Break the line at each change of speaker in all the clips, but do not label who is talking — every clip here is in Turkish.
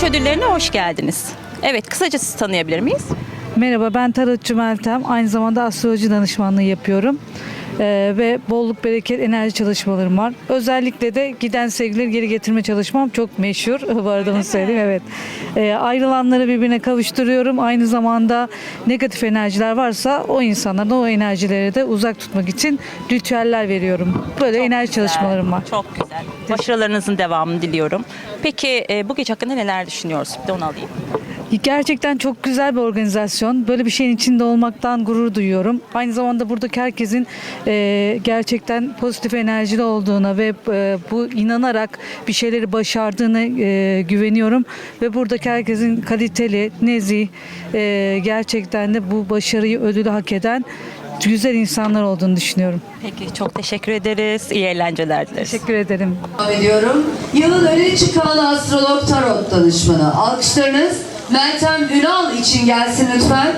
Güneş ödüllerine hoş geldiniz. Evet, kısaca sizi tanıyabilir miyiz?
Merhaba ben tarotçu Meltem. Aynı zamanda astroloji danışmanlığı yapıyorum. Ee, ve bolluk bereket enerji çalışmalarım var. Özellikle de giden sevgilileri geri getirme çalışmam çok meşhur. Bu arada onu söyleyeyim evet. Ee, ayrılanları birbirine kavuşturuyorum. Aynı zamanda negatif enerjiler varsa o insanlardan o enerjileri de uzak tutmak için ritüeller veriyorum. Böyle enerji çalışmalarım var.
Çok güzel. Başarılarınızın devamını diliyorum. Peki e, bu gece hakkında neler düşünüyoruz? Bir de onu alayım.
Gerçekten çok güzel bir organizasyon. Böyle bir şeyin içinde olmaktan gurur duyuyorum. Aynı zamanda buradaki herkesin e, gerçekten pozitif enerjili olduğuna ve e, bu inanarak bir şeyleri başardığına e, güveniyorum. Ve buradaki herkesin kaliteli, nezih, e, gerçekten de bu başarıyı ödülü hak eden güzel insanlar olduğunu düşünüyorum.
Peki, çok teşekkür ederiz. İyi eğlenceler dileriz.
Teşekkür ederim.
Devam ediyorum. Yılın öne çıkan astrolog tarot danışmanı. Alkışlarınız Meltem Ünal için gelsin lütfen.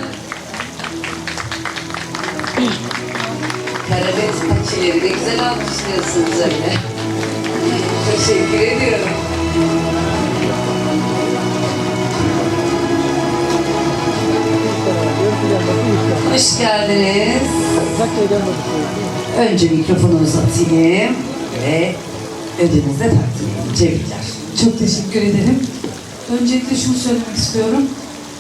Karabet paçileri de güzel alkışlıyorsunuz öyle. Teşekkür ediyorum. Hoş geldiniz. Önce mikrofonu uzatayım ve ödülünüzü de takdim. Tebrikler.
Çok teşekkür ederim. Öncelikle şunu söylemek istiyorum.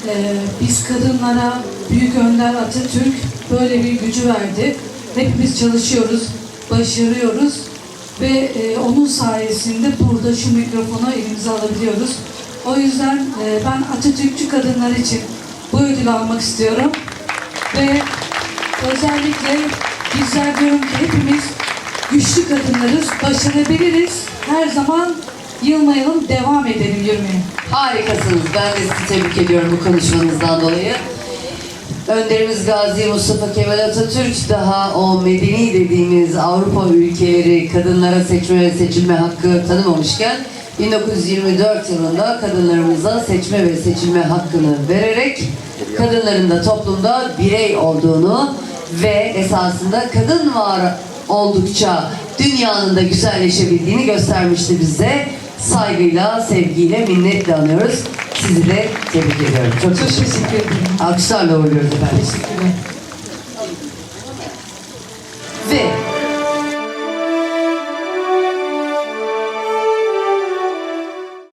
Ee, biz kadınlara Büyük Önder Atatürk böyle bir gücü verdi. Hepimiz çalışıyoruz, başarıyoruz ve e, onun sayesinde burada şu mikrofonu elimize alabiliyoruz. O yüzden e, ben Atatürkçü kadınlar için bu ödülü almak istiyorum. Ve özellikle bizler diyorum ki hepimiz güçlü kadınlarız, başarabiliriz. Her zaman yılmayalım, devam edelim yürümeye.
Harikasınız. Ben de sizi tebrik ediyorum bu konuşmanızdan dolayı. Önderimiz Gazi Mustafa Kemal Atatürk daha o medeni dediğimiz Avrupa ülkeleri kadınlara seçme ve seçilme hakkı tanımamışken 1924 yılında kadınlarımıza seçme ve seçilme hakkını vererek kadınların da toplumda birey olduğunu ve esasında kadın var oldukça dünyanın da güzelleşebildiğini göstermişti bize. Saygıyla, sevgiyle, minnetle anıyoruz. Sizi de tebrik ediyorum. Çok,
Çok teşekkür ederim.
Alkışlarla uğurluyoruz efendim.
Teşekkürler.
Ve